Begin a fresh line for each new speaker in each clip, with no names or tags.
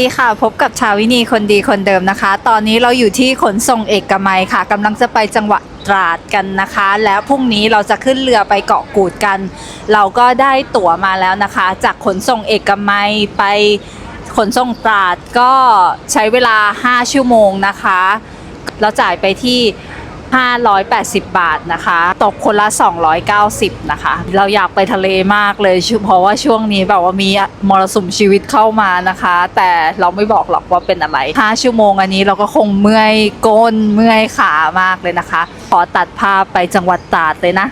สดีค่ะ พบกับชาวินีคนดีคนเดิมนะคะ ตอนนี้เราอยู่ที่ขนส่งเอกมัยค่ะกำลังจะไปจังหวัดตราดกันนะคะ แล้วพรุ่งนี้เราจะขึ้นเรือไปเกาะกูดกัน เราก็ได้ตั๋วมาแล้วนะคะ จากขนส่งเอกมัยไปขนส่งตราดก็ใช้เวลา 5 ชั่วโมงนะคะ เราจ่ายไปที่ 580 บาทนะคะ ตกคนละ 290 นะคะ เราอยากไปทะเลมากเลยเพราะว่าช่วงนี้แบบว่ามีมรสุมชีวิตเข้ามานะคะ แต่เราไม่บอกหรอกว่าเป็นอะไร 5 ชั่วโมงอันนี้เราก็คงเมื่อยก้นเมื่อยขามากเลยนะคะ ขอตัดภาพไปจังหวัดตราดเลยนะ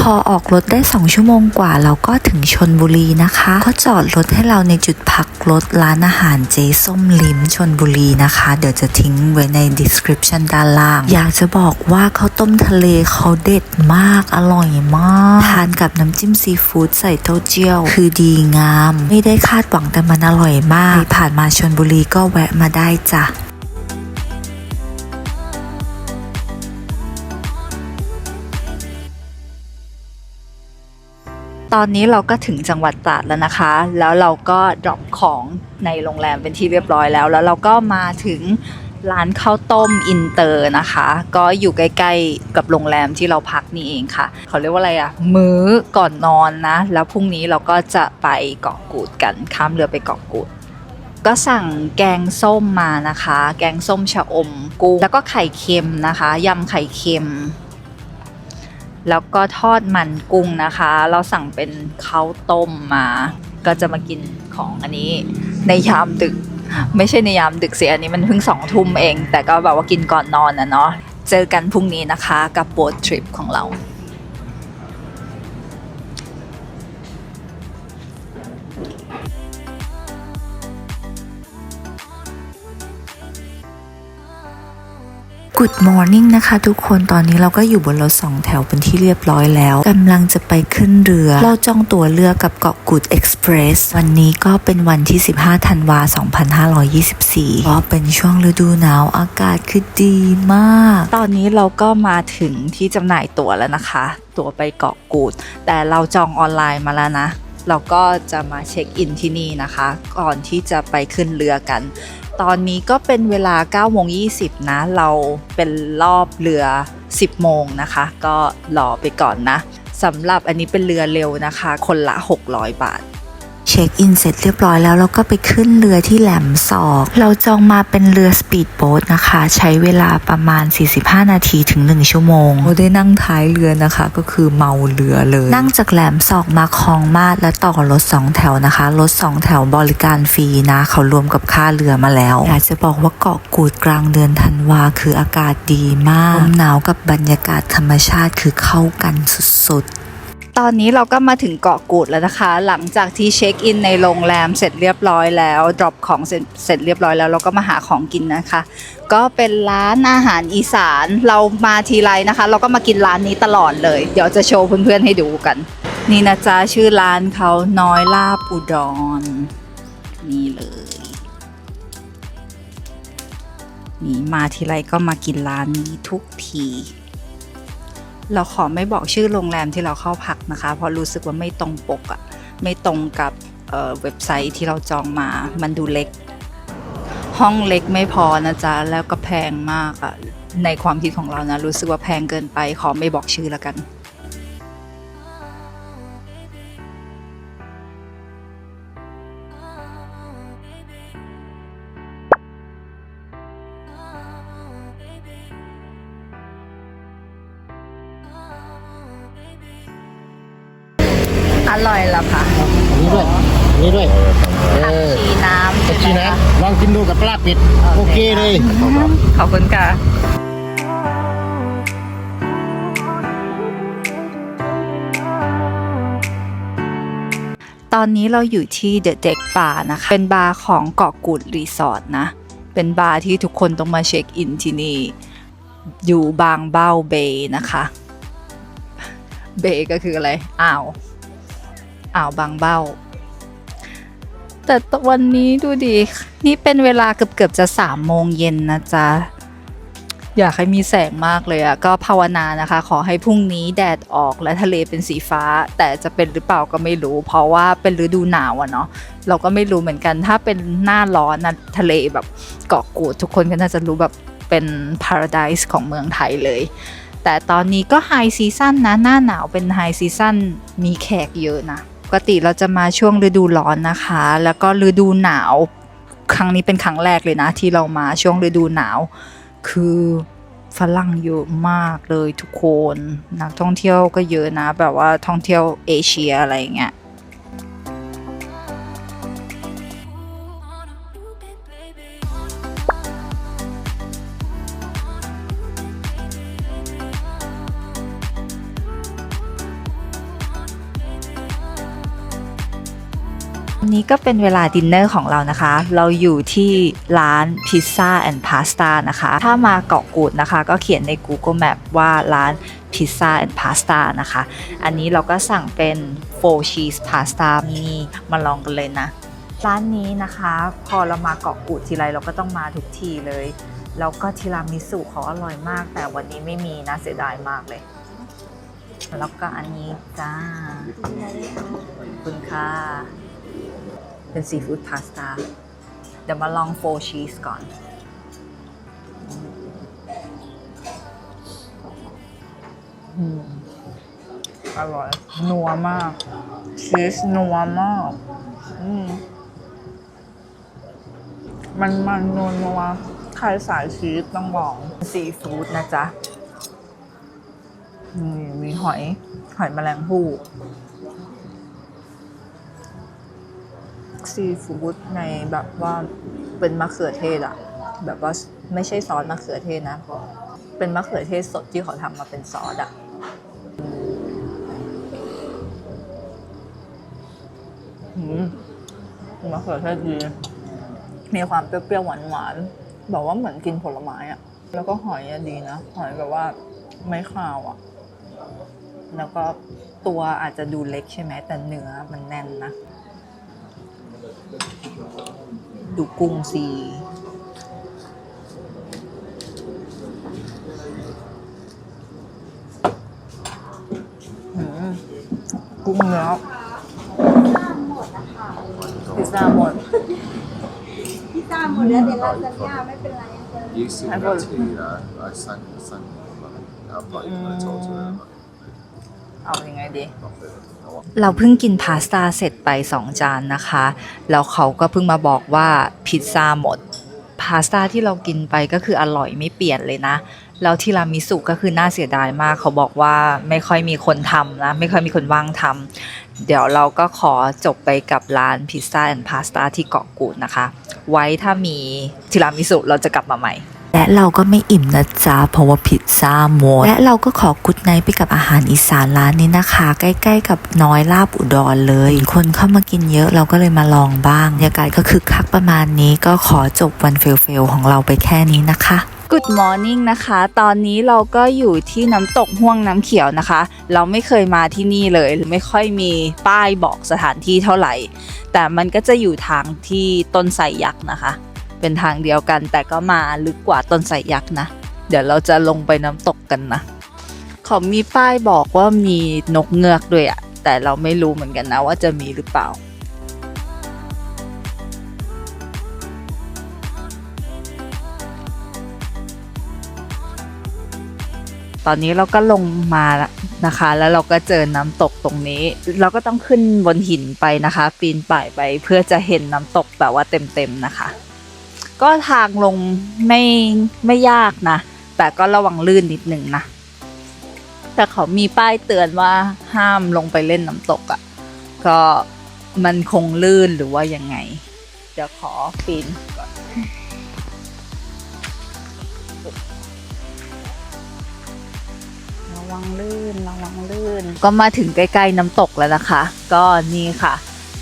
พอออกรถได้ 2 ชั่วโมงกว่า เราก็ถึงชนบุรีนะคะเขาจอดรถให้เราในจุดพักรถร้านอาหารเจส้มลิ้มชนบุรีนะคะ เดี๋ยวจะทิ้งไว้ใน description ด้านล่าง อยากจะบอกว่าข้าวต้มทะเลเขาเด็ดมากอร่อยมาก ทานกับน้ำจิ้มซีฟู้ดใส่เต้าเจี้ยว คือดีงาม ไม่ได้คาดหวังแต่มันอร่อยมากใครผ่านมาชนบุรีก็แวะมาได้จ้ะ
ตอนนี้เราก็ถึงจังหวัดตราดแล้วนะคะ แล้วเราก็ดรอปของในโรงแรมเป็นที่เรียบร้อยแล้ว แล้วเราก็มาถึงร้านข้าวต้มอินเตอร์นะคะ ก็อยู่ใกล้ๆกับโรงแรมที่เราพักนี่เองค่ะ เขาเรียกว่าอะไรอะมื้อก่อนนอนนะ แล้วพรุ่งนี้เราก็จะไปเกาะกูดกันข้ามเรือไปเกาะกูด ก็สั่งแกงส้มมานะคะ แกงส้มชะอมกุ้งแล้วก็ไข่เค็มนะคะยำไข่เค็ม แล้วก็ทอดมันกุ้งนะคะ เราสั่งเป็นข้าวต้มมา ก็จะมากินของอันนี้ ในยามดึก ไม่ใช่ในยามดึกสิอันนี้มันเพิ่งสองทุ่มเอง แต่ก็แบบว่ากินก่อนนอนนะเนาะเจอกันพรุ่งนี้นะคะกับโบททริปของเรา
Good morning นะคะทุกคนตอนนี้เราก็อยู่บนรถสองแถวเป็นที่เรียบร้อยแล้วกำลังจะไปขึ้นเรือ เราจองตั๋วเรือกับเกาะกูดเอ็กซ์เพรสวันนี้ก็เป็นวันที่ 15 ธันวา 2524 ก็เป็นช่วงฤดูหนาวอากาศคือดีมาก
ตอนนี้เราก็มาถึงที่จำหน่ายตั๋วแล้วนะคะ ตั๋วไปเกาะกูด แต่เราจองออนไลน์มาแล้วนะ เราก็จะมาเช็คอินที่นี่นะคะ ก่อนที่จะไปขึ้นเรือกัน ตอนนี้ก็เป็นเวลา9โมง20 นะ เราเป็นรอบเรือ 10 โมงนะคะ ก็รอไปก่อนนะสำหรับอันนี้เป็นเรือเร็วนะคะ คนละ 600 บาท
เช็คอินเสร็จเรียบร้อยแล้วเราก็ไปขึ้นเรือที่แหลมศอก เราจองมาเป็นเรือสปีดโบ๊ทนะคะ ใช้เวลาประมาณ 45 นาทีถึง 1 ชั่วโมงเราได้นั่งท้ายเรือนะคะ ก็คือเมาเรือเลย นั่งจากแหลมศอกมาคลองมาดและต่อรถ2แถวนะคะรถ2แถวบริการฟรีนะ เขารวมกับค่าเรือมาแล้วอยากจะบอกว่าเกาะกูดกลางเดือนธันวาคืออากาศดีมากลมหนาวกับบรรยากาศธรรมชาติคือเข้ากันสุดๆ
ตอนนี้เราก็มาถึงเกาะกูดแล้วนะคะ หลังจากที่เช็คอินในโรงแรมเสร็จเรียบร้อยแล้วดรอปของเสร็จเสร็จเรียบร้อยแล้วเราก็มาหาของกินนะคะ ก็เป็นร้านอาหารอีสานเรามาทีไรนะคะ เราก็มากินร้านนี้ตลอดเลย เดี๋ยวจะโชว์เพื่อนๆให้ดูกัน นี่นะจ๊ะชื่อร้านเขาน้อยลาบอุดรนี่เลยนี่มาทีไรก็มากินร้านนี้ทุกที เราขอไม่บอกชื่อโรงแรมที่เราเข้าพักนะคะ เพราะรู้สึกว่าไม่ตรงปกอะไม่ตรงกับเเว็บไซต์ที่เราจองมา มันดูเล็ก ห้องเล็กไม่พอนะจ๊ะ แล้วก็แพงมากอะในความคิดของเรานะ รู้สึกว่าแพงเกินไป ขอไม่บอกชื่อแล้วกัน อ
นนี้เรา
อยู่ที่เดอะเด็กบาร์นะคะ เป็นบาร์ของเกาะกูดรีสอร์ทนะ เป็นบาร์ที่ทุกคนต้องมาเช็คอินที่นี่ อยู่บางเบ้าเบย์นะคะ เบย์ก็คืออะไรอ่าวอ่าวบางเบ้า แต่วันนี้ดูดิ นี่เป็นเวลาเกือบๆจะสามโมงเย็นนะจ๊ะ อยากให้มีแสงมากเลยอะก็ภาวนานะคะ ขอให้พรุ่งนี้แดดออกและทะเลเป็นสีฟ้า แต่จะเป็นหรือเปล่าก็ไม่รู้ เพราะว่าเป็นฤดูหนาวอะเนาะเราก็ไม่รู้เหมือนกัน ถ้าเป็นหน้าร้อนนะทะเลแบบเกาะกูดทุกคนก็น่าจะรู้แบบเป็นพาราไดส์ของเมืองไทยเลย แต่ตอนนี้ก็ไฮซีซั่นนะหน้าหนาวเป็นไฮซีซั่นมีแขกเยอะนะปกติเราจะมาช่วงฤดูร้อนนะคะ แล้วก็ฤดูหนาว ครั้งนี้เป็นครั้งแรกเลยนะ ที่เรามาช่วงฤดูหนาว คือฝรั่งเยอะมากเลยทุกคน นักท่องเที่ยวก็เยอะนะ แบบว่าท่องเที่ยวเอเชียอะไรเงี้ย ก็เป็นเวลาดินเนอร์ของเรานะคะ เราอยู่ที่ร้านพิซซ่าแอนด์พาสต้านะคะ ถ้ามาเกาะกูดนะคะ ก็เขียนใน Google Map ว่าร้านพิซซ่าแอนด์พาสต้านะคะ อันนี้เราก็สั่งเป็นโฟชีสพาสต้านี่มาลองกันเลยนะ ร้านนี้นะคะ พอเรามาเกาะกูดทีไรเราก็ต้องมาทุกทีเลย แล้วก็ทีรามิสุเขาอร่อยมาก แต่วันนี้ไม่มีนะเสียดายมากเลย แล้วก็อันนี้จ้าขอบคุณค่ะ เป็นซีฟู้ดพาสต้าเดี๋ยวมาลองโฟชีสก่อนอืมอร่อย นัวมาก ชีสนัวมาก อืมมันมันนัวนัวใครสายชีสต้องลองซีฟู้ดนะจ๊ะนี่มีหอย หอยแมลงภู่ ซีฟู้ดในแบบว่าเป็นมะเขือเทศอะแบบว่าไม่ใช่ซอสมะเขือเทศนะ เป็นมะเขือเทศสดที่เขาทำมาเป็นซอสอะอืมมะเขือเทศดี มีความเปรี้ยวๆหวานๆแบบว่าเหมือนกินผลไม้อะแล้วก็หอยอะดีนะ หอยแบบว่าไม่คาวอะแล้วก็ตัวอาจจะดูเล็กใช่ไหมแต่เนื้อมันแน่นนะ ดูกุ้งสีหืมกุ้งเนื้อพิซซ่าหมด
พี่ตามหมดแล้วเดี๋ยวเราสัญญาไม่เป็นไร
used to
I
that
will-
tea, you know. I sang, sang I've got even I talked to her about
เอายังไงดี เราเพิ่งกินพาสต้าเสร็จไป2จานนะคะ แล้วเขาก็เพิ่งมาบอกว่าพิซซ่าหมด พาสต้าที่เรากินไปก็คืออร่อยไม่เปลี่ยนเลยนะ แล้วทีรามิสุก็คือน่าเสียดายมาก เขาบอกว่าไม่ค่อยมีคนทำนะไม่ค่อยมีคนว่างทำเดี๋ยวเราก็ขอจบไปกับร้านพิซซ่าแอนด์พาสต้าที่เกาะกูดนะคะ ไว้ถ้ามีทีรามิสุเราจะกลับมาใหม่
และเราก็ไม่อิ่มนะจ๊ะเพราะว่าพิซซ่าหมดและเราก็ขอกุดไนไปกับอาหารอีสานร้านนี้นะคะ ใกล้ ๆ กับน้อยลาบอุดรเลย คนเข้ามากินเยอะเราก็เลยมาลองบ้างบรรยากาศก็คือคักประมาณนี้ก็ขอจบวันเฟลๆของเราไปแค่นี้นะคะ
Good morning นะคะ ตอนนี้เราก็อยู่ที่น้ำตกห่วงน้ำเขียวนะคะ เราไม่เคยมาที่นี่เลยไม่ค่อยมีป้ายบอกสถานที่เท่าไหร่ แต่มันก็จะอยู่ทางที่ต้นไทรยักษ์นะคะ เป็นทางเดียวกัน แต่ก็มาลึกกว่าต้นไทรยักษ์นะ เดี๋ยวเราจะลงไปน้ำตกกันนะเขามีป้ายบอกว่ามีนกเงือกด้วยอะแต่เราไม่รู้เหมือนกันนะว่าจะมีหรือเปล่าตอนนี้เราก็ลงมาแล้วนะคะ แล้วเราก็เจอน้ำตกตรงนี้ เราก็ต้องขึ้นบนหินไปนะคะ ปีนป่ายไปเพื่อจะเห็นน้ำตกแบบว่าเต็มๆนะคะ ก็ทางลงไม่ไม่ยากนะ แต่ก็ระวังลื่นนิดนึงนะ แต่เขามีป้ายเตือนว่าห้ามลงไปเล่นน้ำตกอะ่ะ ก็มันคงลื่นหรือว่ายังไง เดี๋ยวขอปีนก่อนระวังลื่นระวังลื่น ก็มาถึงใกล้ๆน้ำตกแล้วนะคะ ก็นี่ค่ะ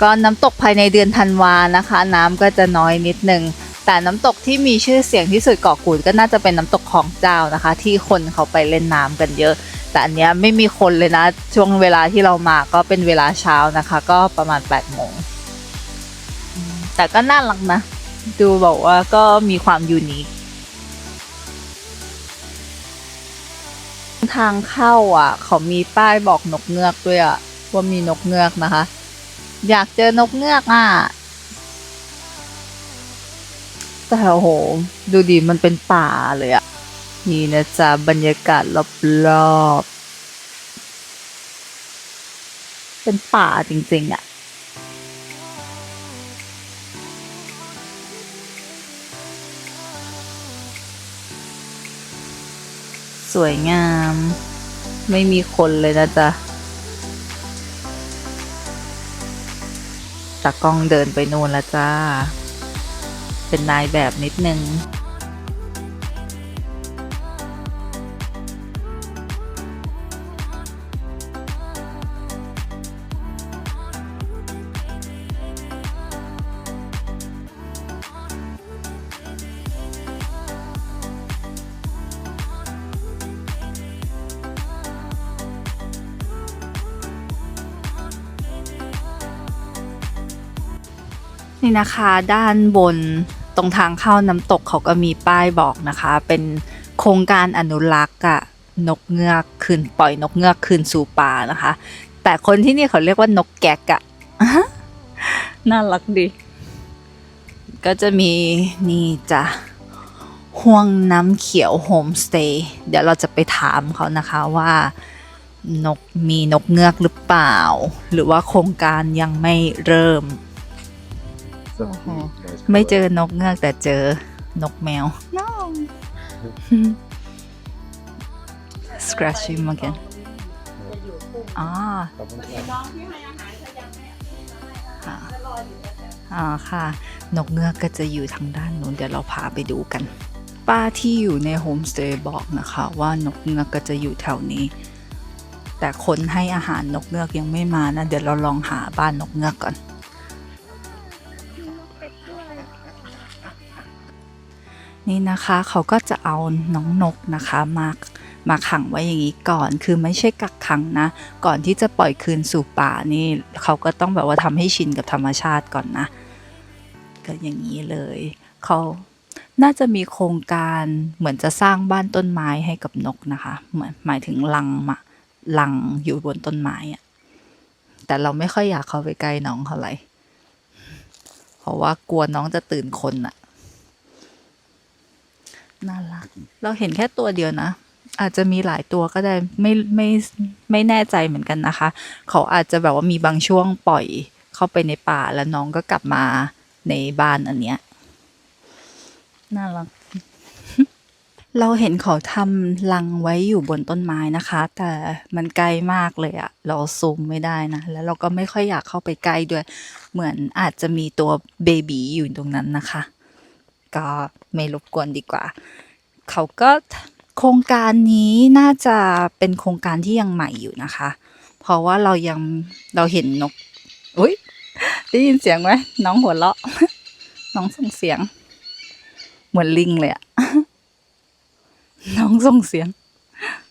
ก็น้ำตกภายในเดือนธันวานะคะ น้ำก็จะน้อยนิดนึง แต่น้ำตกที่มีชื่อเสียงที่สุดเกาะกูดก็น่าจะเป็นน้ำตกของเจ้านะคะ ที่คนเขาไปเล่นน้ำกันเยอะ แต่อันเนี้ยไม่มีคนเลยนะ ช่วงเวลาที่เรามาก็เป็นเวลาเช้านะคะ ก็ประมาณ8ปดโมงแต่ก็น่ารักนะ ดูบอกว่าก็มีความยูนิคทางเข้าอะ เขามีป้ายบอกนกเงือกด้วยอะว่ามีนกเงือกนะคะ อยากเจอนกเงือกอะ แต่โอ้โห ดูดิมันเป็นป่าเลยอะนี่นะจ๊ะบรรยากาศรอบๆ เป็นป่าจริงๆอะสวยงาม ไม่มีคนเลยนะจ๊ะตากล้องเดินไปนู่นแล้วจ้า เป็นนายแบบนิดนึงนี่นะคะด้านบน ตรงทางเข้าน้ำตกเขาก็มีป้ายบอกนะคะ เป็นโครงการอนุรักษ์อะนกเงือกคืนปล่อยนกเงือกคืนสู่ป่านะคะ แต่คนที่นี่เขาเรียกว่านกแกกอะน่ารักดี ก็จะมีนี่จ้ะห่วงน้ำเขียวโฮมสเตย์เดี๋ยวเราจะไปถามเขานะคะว่านกมีนกเงือกหรือเปล่า หรือว่าโครงการยังไม่เริ่ม
Something nice
ไม่เจ
color.
อนกเงือกแต่เจอนกแมว no scratch him again อ๋อ
ขอบคุณครับ
น้องที่ให้อาหารเขายังไม่ให้มาให้
ค่ะ
แล้วรออยู่นะจ๊ะ
อ๋อค่ะ นกเงือกก็จะอยู่ทางด้านนู้นเดี๋ยวเราพาไปดูกัน ป้าที่อยู่ในโฮมสเตย์บอกนะคะ ว่านกเงือกก็จะอยู่แถวนี้ แต่คนให้อาหารนกเงือกยังไม่มานะ เดี๋ยวเราลองหาบ้านนกเงือกก่อน นี่นะคะเขาก็จะเอาน้องนกนะคะมามาขังไว้อย่างนี้ก่อน คือไม่ใช่กักขังนะ ก่อนที่จะปล่อยคืนสู่ป่านี่เขาก็ต้องแบบว่าทำให้ชินกับธรรมชาติก่อนนะ ก็อย่างนี้เลย เขาน่าจะมีโครงการเหมือนจะสร้างบ้านต้นไม้ให้กับนกนะคะ เหมือนหมายถึงรังมารังอยู่บนต้นไม้อะแต่เราไม่ค่อยอยากเข้าไปใกล้น้องเท่าไหร่ เพราะว่ากลัวน้องจะตื่นคนอะ น่ารัก เราเห็นแค่ตัวเดียวนะ อาจจะมีหลายตัวก็ได้ไม่ไม่ไม่แน่ใจเหมือนกันนะคะ เขาอาจจะแบบว่ามีบางช่วงปล่อยเข้าไปในป่าแล้วน้องก็กลับมาในบ้านอันเนี้ยน่ารัก เราเห็นเขาทำรังไว้อยู่บนต้นไม้นะคะ แต่มันไกลมากเลยอะเราซูมไม่ได้นะ แล้วเราก็ไม่ค่อยอยากเข้าไปใกล้ด้วย เหมือนอาจจะมีตัวเบบีอยู่ตรงนั้นนะคะ ก็ไม่รบกวนดีกว่า เขาก็โครงการนี้น่าจะเป็นโครงการที่ยังใหม่อยู่นะคะ เพราะว่าเรายังเราเห็นนกอุ้ยได้ยินเสียงไหมน้องหัวเราะ น้องส่งเสียง เหมือนลิงเลยอะน้องส่งเสียง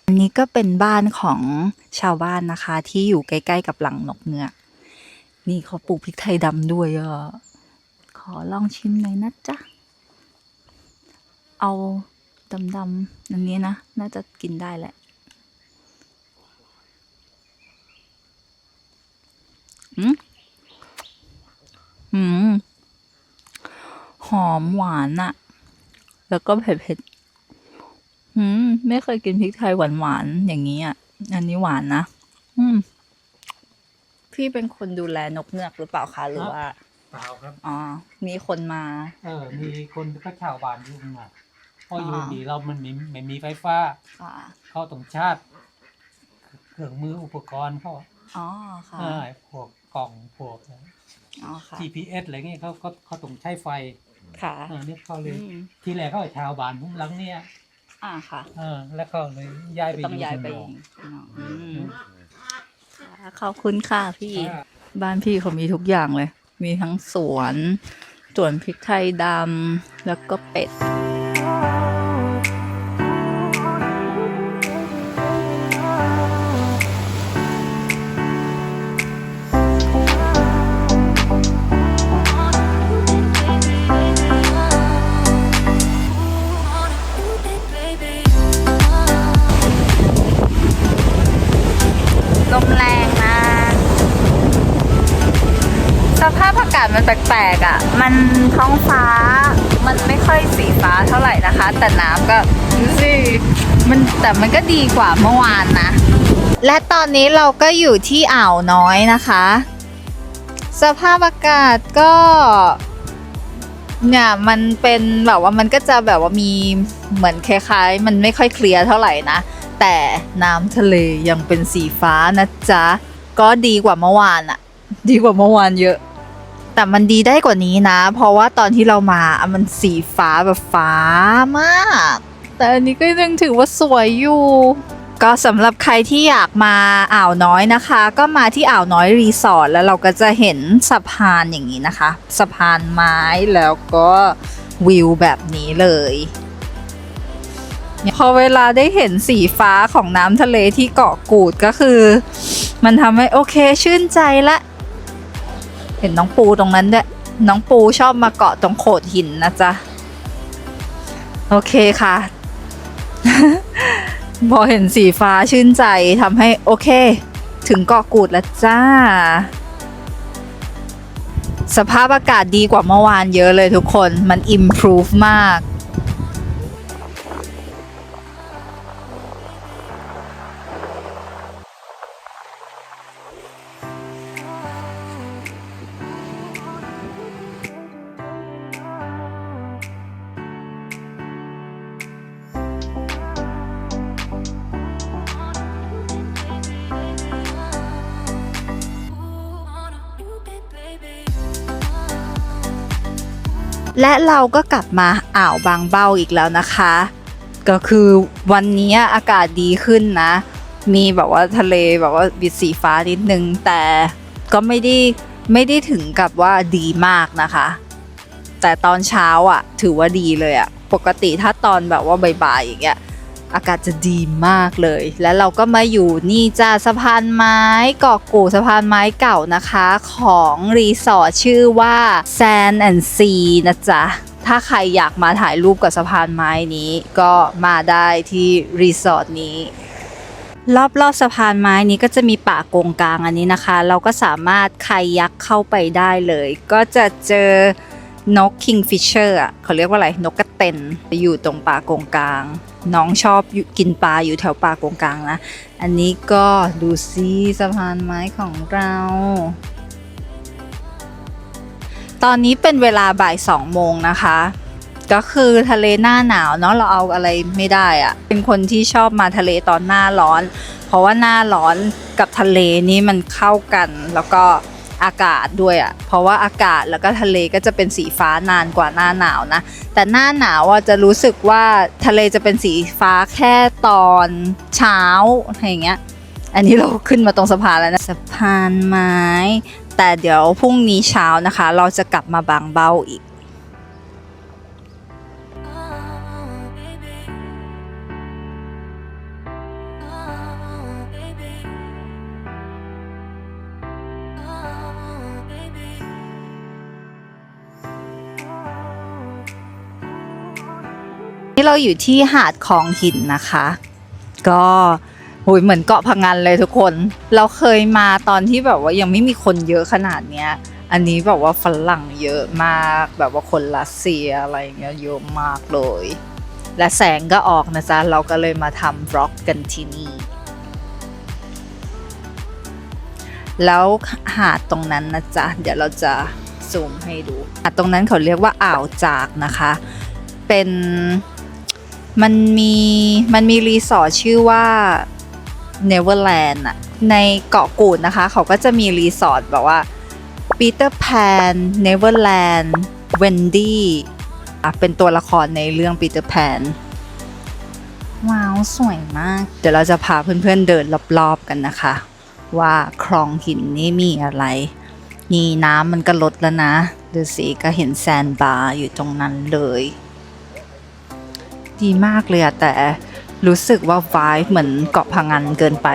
อันนี้ก็เป็นบ้านของชาวบ้านนะคะ ที่อยู่ใกล้ๆกับหลังนกเงือกนี่เขาปลูกพริกไทยดำด้วยอะขอลองชิมหน่อยนะจ๊ะ เอาดำๆอันนี้นะ น่าจะกินได้แหละ อืมอืม หอมหวานอะแล้วก็เผ็ดๆอืม ไม่เคยกินพริกไทยหวานๆอย่างนี้อะอันนี้หวานนะ อืม พี่เป็นคนดูแลนกเงือกหรือเปล่าคะหรือว่า
เปล่าครับ
อ๋อ มีคนมา
เออ มีคนก็ชาวบ้านอยู่ข้างหน้า เพราะอยู่
อ่า
ดีเรามันมีไม่มีไฟฟ้า
ค่ะ
เข้าตรงชาติ เครื่องมืออุปกรณ์เขา
อ๋อค่ะ
เออพวกกล่องพวก
อ๋อค่ะ
GPS อะไรเงี้ยเขาเขาเขาต้องใช้ไฟ
ค่ะ
เออเนี่ยเขาเลย
อืม
ที่แรกเขาให้ชาวบ้านพุ่งหลังเนี่ย
อ่าค่ะ
เออแล้วเขาเลยย้ายไป
ต้องย้ายไป
ข้งนอก
อีกอืมค่ะขอบคุณค่ะพี่
อ่า
บ้านพี่เขามีทุกอย่างเลย มีทั้งสวน สวนพริกไทยดำ แล้วก็เป็ด แต่มันก็ดีกว่าเมื่อวานนะ และตอนนี้เราก็อยู่ที่อ่าวน้อยนะคะ สภาพอากาศก็เนี่ยมันเป็นแบบว่ามันก็จะแบบว่ามีเหมือนคล้ายๆ มันไม่ค่อยเคลียร์เท่าไหร่นะ แต่น้ำทะเลยังเป็นสีฟ้านะจ๊ะ ก็ดีกว่าเมื่อวานอะดีกว่าเมื่อวานเยอะ แต่มันดีได้กว่านี้นะ เพราะว่าตอนที่เรามามันสีฟ้าแบบฟ้ามาก แต่อันนี้ก็ยังถือว่าสวยอยู่ ก็สำหรับใครที่อยากมาอ่าวน้อยนะคะ ก็มาที่อ่าวน้อยรีสอร์ทแล้วเราก็จะเห็นสะพานอย่างนี้นะคะ สะพานไม้แล้วก็วิวแบบนี้เลยพอเวลาได้เห็นสีฟ้าของน้ำทะเลที่เกาะกูดก็คือ มันทำให้โอเคชื่นใจละ เห็นน้องปูตรงนั้นด้วยน้องปูชอบมาเกาะตรงโขดหินนะจ๊ะ โอเคค่ะ พอเห็นสีฟ้าชื่นใจทำให้โอเค ถึงเกาะกูดแล้วจ้า สภาพอากาศดีกว่าเมื่อวานเยอะเลยทุกคนมัน improve มาก และเราก็กลับมาอ่าวบางเบ้าอีกแล้วนะคะ ก็คือวันนี้อากาศดีขึ้นนะ มีแบบว่าทะเลแบบว่าบิดสีฟ้านิดนึง แต่ก็ไม่ได้ไม่ได้ถึงกับว่าดีมากนะคะ แต่ตอนเช้าอะ ถือว่าดีเลยอะ ปกติถ้าตอนแบบว่าบ่ายๆอย่างเงี้ย อากาศจะดีมากเลย แล้วเราก็มาอยู่นี่จ้าสะพานไม้เกาะกู่สะพานไม้เก่านะคะ ของรีสอร์ทชื่อว่า Sand and Sea นะจ๊ะถ้าใครอยากมาถ่ายรูปกับสะพานไม้นี้ ก็มาได้ที่รีสอร์ทนี้รอบๆสะพานไม้นี้ก็จะมีป่ากงกลางอันนี้นะคะ เราก็สามารถคายักเข้าไปได้เลย ก็จะเจอ นก kingfisher อะเขาเรียกว่าอะไรนกกระเต็นอยู่ตรงป่าโกงกลาง น้องชอบอกินปลาอยู่แถวป่าโกงกลางนะ อันนี้ก็ดูซิสะพานไม้ของเรา ตอนนี้เป็นเวลาบ่ายสองโมงนะคะก็คือทะเลหน้าหนาวเนาะเราเอาอะไรไม่ได้อะเป็นคนที่ชอบมาทะเลตอนหน้าร้อน เพราะว่าหน้าร้อนกับทะเลนี่มันเข้ากันแล้วก็ อากาศด้วยอะเพราะว่าอากาศแล้วก็ทะเลก็จะเป็นสีฟ้านานกว่าหน้าหนาวนะ แต่หน้าหนาวอะจะรู้สึกว่าทะเลจะเป็นสีฟ้าแค่ตอนเช้าอะไรอย่างเงี้ย อันนี้เราขึ้นมาตรงสะพานแล้วนะสะพานไม้ แต่เดี๋ยวพรุ่งนี้เช้านะคะ เราจะกลับมาบางเบาอีก นี่เราอยู่ที่หาดคลองหินนะคะ ก็โหยเหมือนเกาะพังงานเลยทุกคน เราเคยมาตอนที่แบบว่ายังไม่มีคนเยอะขนาดเนี้ย อันนี้แบบว่าฝรั่งเยอะมากแบบว่าคนรัสเซียอะไรเงี้ยเยอะมากเลย และแสงก็ออกนะจ๊ะเราก็เลยมาทำบล็อกกันที่นี่ แล้วหาดตรงนั้นนะจ๊ะเดี๋ยวเราจะซูมให้ดูหาดตรงนั้นเขาเรียกว่าอ่าวจากนะคะ เป็น มันมีมันมีรีสอร์ทชื่อว่า Neverland อะในเกาะกูดนะคะ เขาก็จะมีรีสอร์ทแบบว่า Peter Pan Neverland Wendy อะเป็นตัวละครในเรื่อง Peter Pan ว้าว สวยมาก เดี๋ยวเราจะพาเพื่อนๆเดินรอบๆกันนะคะ ว่าคลองหินนี่มีอะไร นี่น้ำมันก็ลดแล้วนะ ดูสิก็เห็นแซนบาร์อยู่ตรงนั้นเลย ดีมากเลยอะแต่รู้สึกว่าวายเหมือนเกาะพังงันเกินไป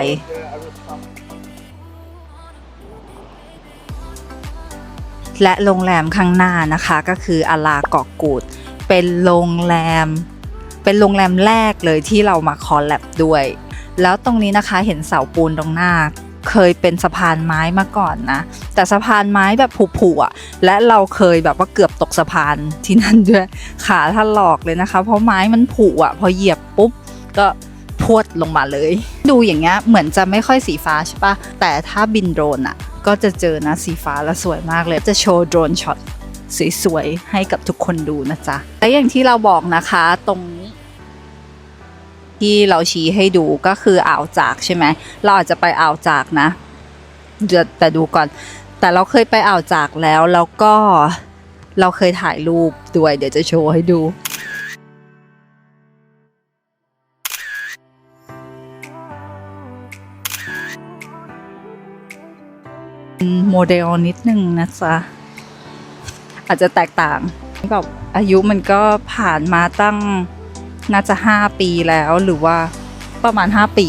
และโรงแรมข้างหน้านะคะก็คืออาลาเกาะกูด เป็นโรงแรม เป็นโรงแรมแรกเลยที่เรามาคอลแลบด้วย แล้วตรงนี้นะคะเห็นเสาปูนตรงหน้า เคยเป็นสะพานไม้มาก่อนนะ แต่สะพานไม้แบบผุๆอะและเราเคยแบบว่าเกือบตกสะพานที่นั่นด้วยขาท่านหลอกเลยนะคะ เพราะไม้มันผุอะ พอเหยียบปุ๊บก็พรวดลงมาเลย ดูอย่างเงี้ยเหมือนจะไม่ค่อยสีฟ้าใช่ปะแต่ถ้าบินโดรนอะ ก็จะเจอนะสีฟ้าแล้วสวยมากเลยจะโชว์โดรนช็อตสวยๆให้กับทุกคนดูนะจ๊ะและอย่างที่เราบอกนะคะตรง ที่เราชี้ให้ดูก็คืออ่าวจากใช่ไหมเราอาจจะไปอ่าวจากนะเดี๋ยวแต่ดูก่อน แต่เราเคยไปอ่าวจากแล้วแล้วก็เราเคยถ่ายรูปด้วย เดี๋ยวจะโชว์ให้ดูโมเดลนิดนึงนะจ๊ะ อาจจะแตกต่างแบบอายุมันก็ผ่านมาตั้ง น่าจะ 5 ปีแล้วหรือว่าประมาณ 5 ปี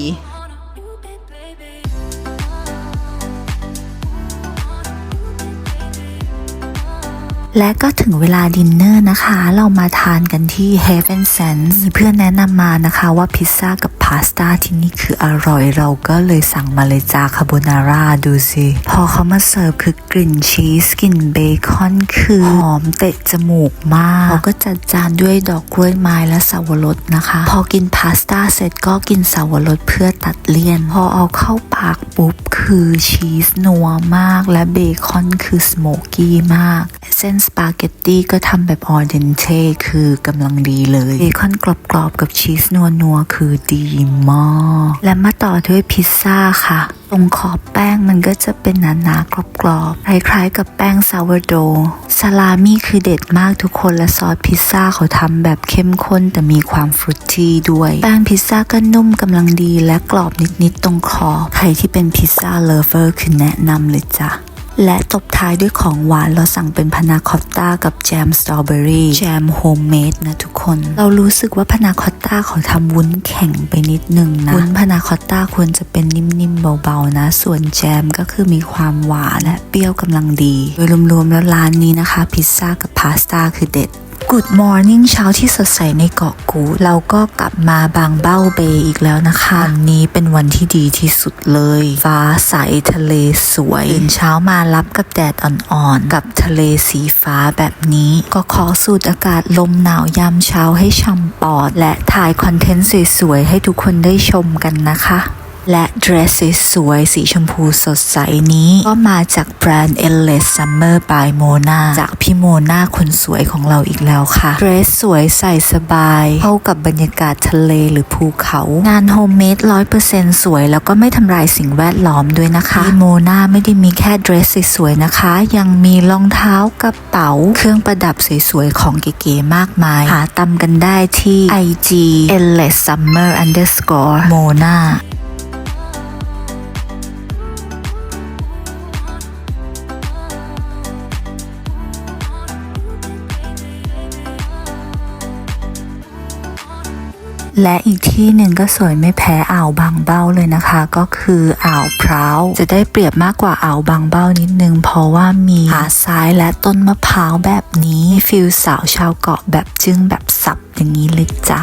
และก็ถึงเวลาดินเนอร์นะคะ เรามาทานกันที่ Heaven Sense มีเพื่อนแนะนำมานะคะว่าพิซซ่ากับาสต้าที่นี่คืออร่อยเราก็เลยสั่งมาเลยจ้าคาโบนาร่าดูสิพอเขามาเสิร์ฟคือกลิ่นชีสกลิ่นเบคอนคือหอมเตะจมูกมากเขาก็จัดจานด้วยดอกกล้วยไม้และสาวรสนะคะ พอกินพาสต้าเสร็จก็กินสาวรสเพื่อตัดเลี่ยน พอเอาเข้าปากปุ๊บคือชีสนัวมาก และเบคอนคือสโมกี้มาก เส้นสปาเกตตี้ก็ทำแบบออเดนเทคือกำลังดีเลย เบคอนกรอบๆกับชีสนัวๆคือดีมากและมาต่อด้วยพิซซ่าค่ะ ตรงขอบแป้งมันก็จะเป็นหนาๆกรอบๆ คล้ายๆกับแป้งซาวโดซาลามี่คือเด็ดมากทุกคนและซอสพิซซ่าเขาทำแบบเข้มข้นแต่มีความฟรุตตี้ด้วย แป้งพิซซ่าก็นุ่มกำลังดีและกรอบนิดๆตรงขอบใครที่เป็นพิซซ่าเลฟเวอร์คือแนะนำเลยจ้ะและตบท้ายด้วยของหวานเราสั่งเป็นพานาคอตต้ากับแจมสตรอเบอรี่แจมโฮมเมดนะทุก คน เรารู้สึกว่าพานาคอตต้าเขาทำวุ้นแข็งไปนิดนึงนะวุ้นพานาคอตต้าควรจะเป็นนิ่มๆเบาๆนะ ส่วนแจมก็คือมีความหวานและเปรี้ยวกำลังดี โดยรวมๆแล้วร้านนี้นะคะ พิซซ่ากับพาสต้าคือเด็ด Good Morning เช้าที่สดใสในเกาะกูดเราก็กลับมาบางเบ้าเบย์อีกแล้วนะคะวันนี้เป็นวันที่ดีที่สุดเลย ฟ้าใสทะเลสวยตื่นเช้ามารับกับแดดอ่อนๆ กับทะเลสีฟ้าแบบนี้ ก็ขอสูดอากาศลมหนาวยามเช้าให้ช่ำปอด และถ่ายคอนเทนต์สวยๆให้ทุกคนได้ชมกันนะคะ และเดรสสวยๆสีชมพูสดใสนี้ ก็มาจากแบรนด์ Endless Summer by Mona จากพี่โมนาคนสวยของเราอีกแล้วค่ะ เดรสสวยใส่สบาย เข้ากับบรรยากาศทะเลหรือภูเขา งานโฮมเมดร้อยเปอร์เซ็นสวย แล้วก็ไม่ทำลายสิ่งแวดล้อมด้วยนะคะพี่โมนาไม่ได้มีแค่เดรสสวยๆนะคะ ยังมีรองเท้ากระเป๋า เครื่องประดับสวยๆของเก๋ๆมากมาย หาตำกันได้ที่ IG Endless Summer underscore Mona และอีกที่หนึ่งก็สวยไม่แพ้อ่าวบางเบ้าเลยนะคะ ก็คืออ่าวพร้าวจะได้เปรียบมากกว่าอ่าวบางเบ้านิดนึง เพราะว่ามีหาดทรายและต้นมะพร้าวแบบนี้ฟิลสาวชาวเกาะแบบจึ้งแบบสับอย่างนี้เลยจ้า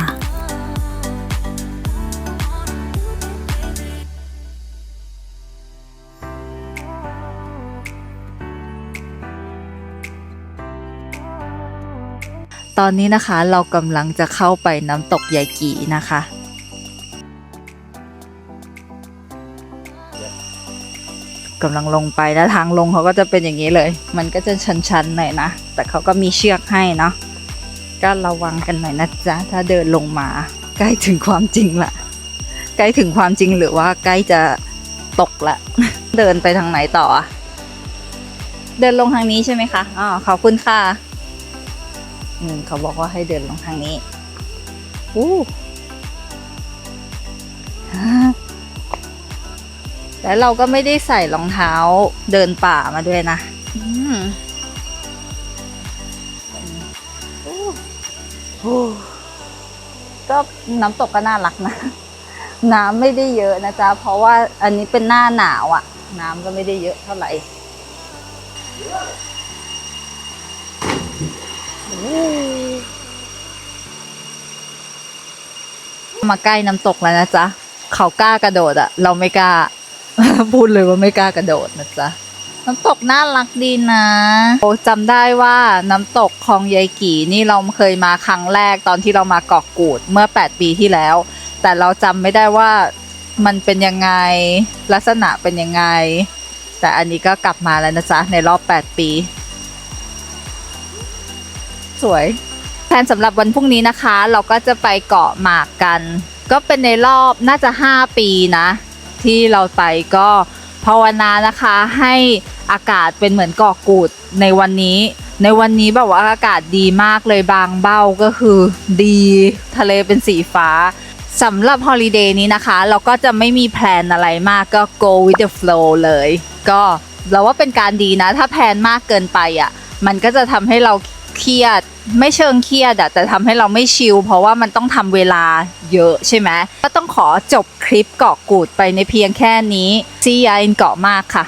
ตอนนี้นะคะเรากำลังจะเข้าไปน้ำตกยายกีนะคะ กำลังลงไปแล้วทางลงเขาก็จะเป็นอย่างนี้เลย มันก็จะชันๆหน่อยนะ แต่เขาก็มีเชือกให้เนาะก็ระวังกันหน่อยนะจ๊ะ ถ้าเดินลงมา ใกล้ถึงความจริงละใกล้ถึงความจริงหรือว่าใกล้จะตกละ เดินไปทางไหนต่ออะเดินลงทางนี้ใช่ไหมคะอ๋อขอบคุณค่ะ อืมเขาบอกว่าให้เดินลงทางนี้อู้ฮะแล้วเราก็ไม่ได้ใส่รองเท้าเดินป่ามาด้วยนะอืมอู้หูก็น้ำตกก็น่ารักนะ น้ำไม่ได้เยอะนะจ๊ะ เพราะว่าอันนี้เป็นหน้าหนาวอะ่ะ น้ำก็ไม่ได้เยอะเท่าไหร่ มาใกล้น้ำตกแล้วนะจ๊ะ เขากล้ากระโดดอะเราไม่กล้า พูดเลยว่าไม่กล้ากระโดดนะจ๊ะ น้ำตกน่ารักดีนะโอ้จำได้ว่าน้ำตกคลองยายกี่นี่เราเคยมาครั้งแรกตอนที่เรามาเกาะกูดเมื่อ 8 ปีที่แล้ว แต่เราจำไม่ได้ว่ามันเป็นยังไงลักษณะเป็นยังไง แต่อันนี้ก็กลับมาแล้วนะจ๊ะในรอบ 8 ปี สวยแผนสำหรับวันพรุ่งนี้นะคะ เราก็จะไปเกาะหมากกัน ก็เป็นในรอบน่าจะ 5 ปีนะ ที่เราไปก็ภาวนานะคะให้อากาศเป็นเหมือนเกาะกูดในวันนี้ ในวันนี้แบบว่าอากาศดีมากเลยบางเบ้าก็คือดีทะเลเป็นสีฟ้าสำหรับฮอลิเดย์นี้นะคะ เราก็จะไม่มีแพลนอะไรมากก็ go with the flow เลย ก็เราว่าเป็นการดีนะ ถ้าแพลนมากเกินไปอะ มันก็จะทำให้เราเครียด ไม่เชิงเครียดอะแต่ทำให้เราไม่ชิลเพราะว่ามันต้องทำเวลาเยอะใช่ไหมก็ต้องขอจบคลิปเกาะกูดไปในเพียงแค่นี้ซียาอินเกาะมากค่ะ